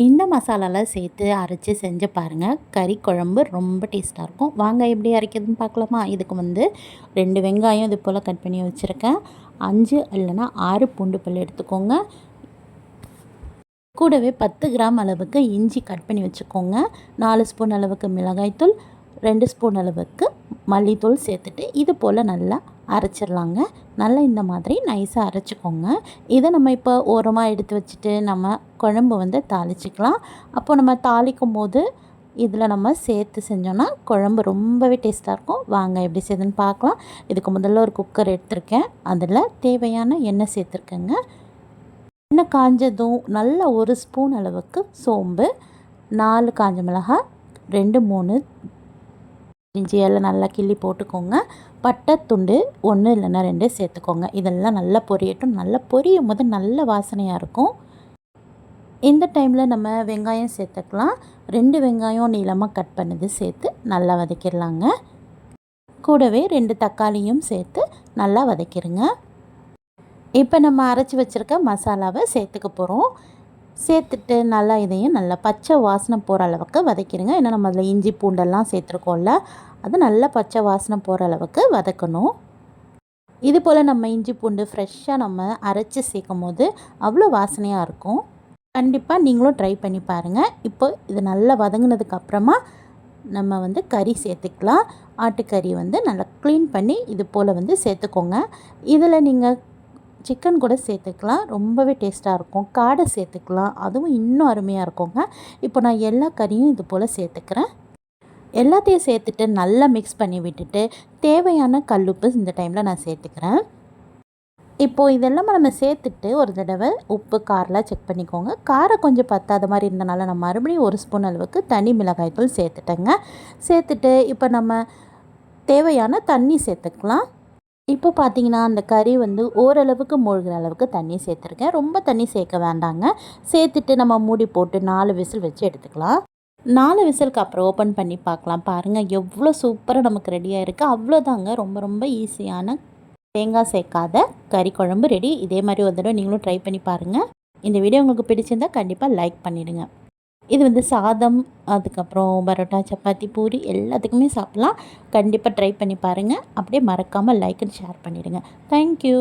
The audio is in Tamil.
இந்த மசாலாலாம் சேர்த்து அரைச்சி செஞ்சு பாருங்கள் கறி குழம்பு ரொம்ப டேஸ்ட்டாக இருக்கும். வாங்க எப்படி அரைக்கிறதுன்னு பார்க்கலாமா? இதுக்கு வந்து ரெண்டு வெங்காயம் இது போல் கட் பண்ணி வச்சுருக்கேன். அஞ்சு இல்லைன்னா ஆறு பூண்டு பல் எடுத்துக்கோங்க. கூடவே பத்து கிராம் அளவுக்கு இஞ்சி கட் பண்ணி வச்சுக்கோங்க. நாலு ஸ்பூன் அளவுக்கு மிளகாய்த்தூள் ரெண்டு ஸ்பூன் அளவுக்கு மல்லித்தூள் சேர்த்துட்டு இது போல் நல்லா அரைச்சிடலாங்க. நல்லா இந்த மாதிரி நைஸாக அரைச்சிக்கோங்க. இதை நம்ம இப்போ ஓரமாக எடுத்து வச்சுட்டு நம்ம குழம்பு வந்து தாளிச்சிக்கலாம். அப்போ நம்ம தாளிக்கும் போது இதில் நம்ம சேர்த்து செஞ்சோன்னா குழம்பு ரொம்பவே டேஸ்ட்டாக இருக்கும். வாங்க எப்படி செய்யுதுன்னு பார்க்கலாம். இதுக்கு முதல்ல ஒரு குக்கர் எடுத்திருக்கேன். அதில் தேவையான எண்ணெய் சேர்த்துருக்கேங்க. எண்ணெய் காஞ்சதும் நல்ல ஒரு ஸ்பூன் அளவுக்கு சோம்பு நாலு காஞ்ச மிளகாய் ரெண்டு மூணு இஞ்சியெல்லாம் நல்லா கிள்ளி போட்டுக்கோங்க. பட்டை துண்டு ஒன்று இல்லைன்னா ரெண்டு சேர்த்துக்கோங்க. இதெல்லாம் நல்லா பொரியட்டும். நல்லா பொரியும் போது நல்ல வாசனையாக இருக்கும். இந்த டைமில் நம்ம வெங்காயம் சேர்த்துக்கலாம். ரெண்டு வெங்காயம் நீளமாக கட் பண்ணது சேர்த்து நல்லா வதக்கிடலாங்க. கூடவே ரெண்டு தக்காளியும் சேர்த்து நல்லா வதக்கிடுங்க இப்போ நம்ம அரைச்சி வச்சுருக்க மசாலாவை சேர்த்துக்க போகிறோம் சேர்த்துட்டு நல்லா இதையும் நல்லா பச்சை வாசனை போகிற அளவுக்கு வதக்கிடுங்க ஏன்னா நம்ம அதில் இஞ்சி பூண்டெல்லாம் சேர்த்துருக்கோம்ல. அது நல்லா பச்சை வாசனை போகிற அளவுக்கு வதக்கணும். இது போல் நம்ம இஞ்சி பூண்டு ஃப்ரெஷ்ஷாக நம்ம அரைச்சி சேர்க்கும் போது அவ்வளோ வாசனையாக இருக்கும். கண்டிப்பாக நீங்களும் ட்ரை பண்ணி பாருங்கள் இப்போ இது நல்லா வதங்கினதுக்கு அப்புறமா நம்ம வந்து கறி சேர்த்துக்கலாம். ஆட்டுக்கறி வந்து நல்லா க்ளீன் பண்ணி இது போல் வந்து சேர்த்துக்கோங்க. இதில் நீங்கள் சிக்கன் கூட சேர்த்துக்கலாம். ரொம்பவே டேஸ்ட்டாக இருக்கும். காடை சேர்த்துக்கலாம். அதுவும் இன்னும் அருமையாக இருக்குங்க. இப்போ நான் எல்லா கறியும் இது போல் சேர்த்துக்கிறேன். எல்லாத்தையும் சேர்த்துட்டு நல்லா மிக்ஸ் பண்ணி விட்டுட்டு தேவையான கல்லுப்பு இந்த டைமில் நான் சேர்த்துக்கிறேன். இப்போது இதெல்லாம் நம்ம சேர்த்துட்டு ஒரு தடவை உப்பு காரெலாம் செக் பண்ணிக்கோங்க. காரம் கொஞ்சம் பத்தாத மாதிரி இருந்தனால நான் மறுபடியும் ஒரு ஸ்பூன் அளவுக்கு தனி மிளகாய்த்தூள் சேர்த்துட்டேங்க. சேர்த்துட்டு இப்போ நம்ம தேவையான தண்ணி சேர்த்துக்கலாம். இப்போ பார்த்தீங்கன்னா அந்த கறி வந்து ஓரளவுக்கு மூழ்கிற அளவுக்கு தண்ணி சேர்த்துருக்கேன். ரொம்ப தண்ணி சேர்க்க வேண்டாங்க. சேர்த்துட்டு நம்ம மூடி போட்டு நாலு விசில் வச்சு எடுத்துக்கலாம். நாலு விசிலுக்கு அப்புறம் ஓப்பன் பண்ணி பார்க்கலாம். பாருங்கள் எவ்வளோ சூப்பராக நமக்கு ரெடியாக இருக்குது அவ்வளோதாங்க. ரொம்ப ரொம்ப ஈஸியான தேங்காய் சேர்க்காத கறி குழம்பு ரெடி இதே மாதிரி ஒரு தடவை நீங்களும் ட்ரை பண்ணி பாருங்கள் இந்த வீடியோ உங்களுக்கு பிடிச்சிருந்தால் கண்டிப்பாக லைக் பண்ணிவிடுங்க இது வந்து சாதம் அதுக்கப்புறம் பரோட்டா சப்பாத்தி பூரி எல்லாத்துக்குமே சாப்பிட்லாம். கண்டிப்பாக ட்ரை பண்ணி பாருங்கள் அப்படியே மறக்காமல் லைக் அண்ட் ஷேர் பண்ணிவிடுங்க தேங்க்யூ